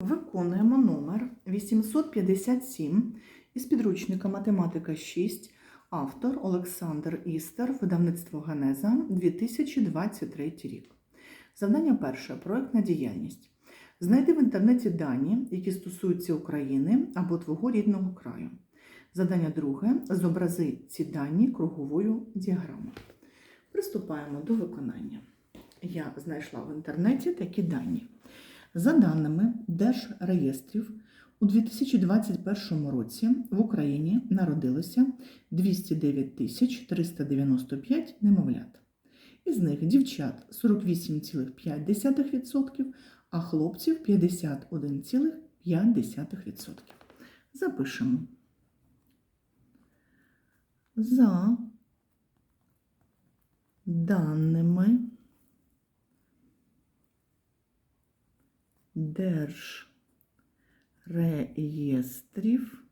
Виконуємо номер 857 із підручника Математика 6, автор Олександр Істер, видавництво Генеза, 2023 рік. Завдання перше. Проектна діяльність. Знайди в інтернеті дані, які стосуються України або твого рідного краю. Завдання друге. Зобрази ці дані круговою діаграмою. Приступаємо до виконання. Я знайшла в інтернеті такі дані. За даними Держреєстрів, у 2021 році в Україні народилося 209 тисяч 395 немовлят. Із них дівчат 48,5%, а хлопців 51,5%. Запишемо. За даними Держреєстрів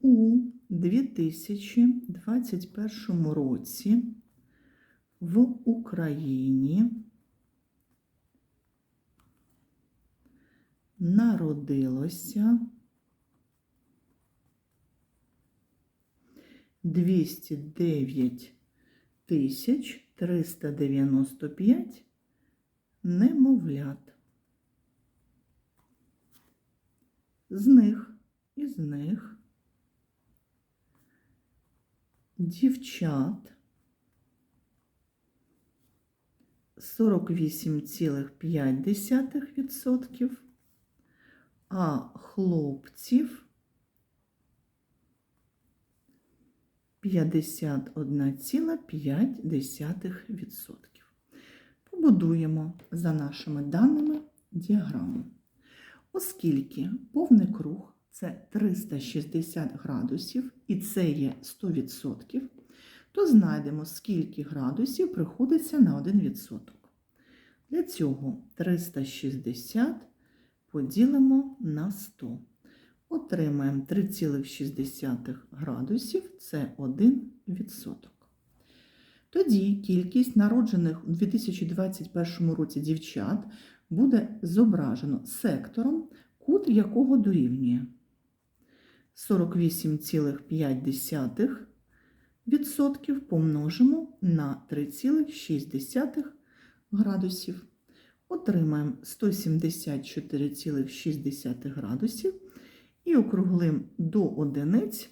у 2021 році в Україні народилося 209 тисяч 395 немовлят. З них, із них дівчат 48,5%, а хлопців 51,5%. Побудуємо за нашими даними діаграму. Оскільки повний круг це 360 градусів і це є 100%, то знайдемо, скільки градусів приходиться на 1%. Для цього 360 поділимо на 100. Отримаємо 3,6 градусів це 1%. Тоді кількість народжених у 2021 році дівчат буде зображено сектором, кут якого дорівнює 48,5% помножимо на 3,6 градусів. Отримаємо 174,6 градусів і округлим до одиниць.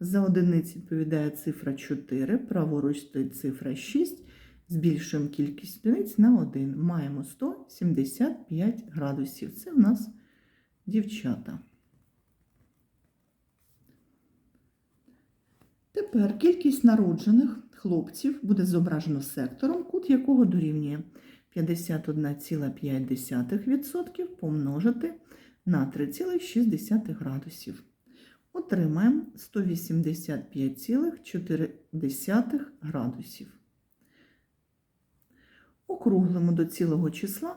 За одиниць відповідає цифра 4, праворуч стоїть цифра 6. Збільшуємо кількість одиниць на 1. Маємо 175 градусів. Це в нас дівчата. Тепер кількість народжених хлопців буде зображено сектором, кут якого дорівнює 51,5% помножити на 3,6 градусів. Отримаємо 185,4 градусів. Округлимо до цілого числа.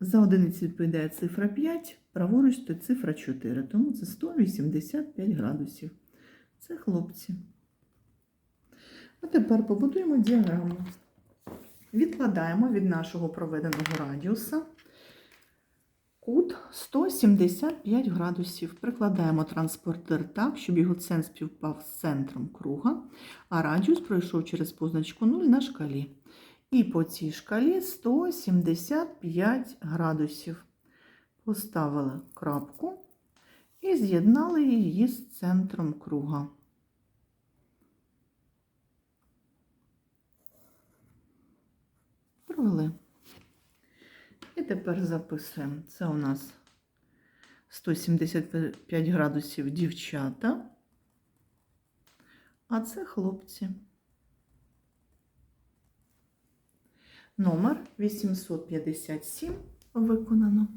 За одиницю відповідає цифра 5, праворуч то цифра 4, тому це 185 градусів. Це хлопці. А тепер побудуємо діаграму. Відкладаємо від нашого проведеного радіуса кут 175 градусів. Прикладаємо транспортир так, щоб його центр співпав з центром круга, а радіус пройшов через позначку 0 на шкалі. І по цій шкалі 175 градусів. Поставили крапку і з'єднали її з центром круга. Провели. Тепер записуємо. Це у нас 175 градусів дівчата, а це хлопці. Номер 857 виконано.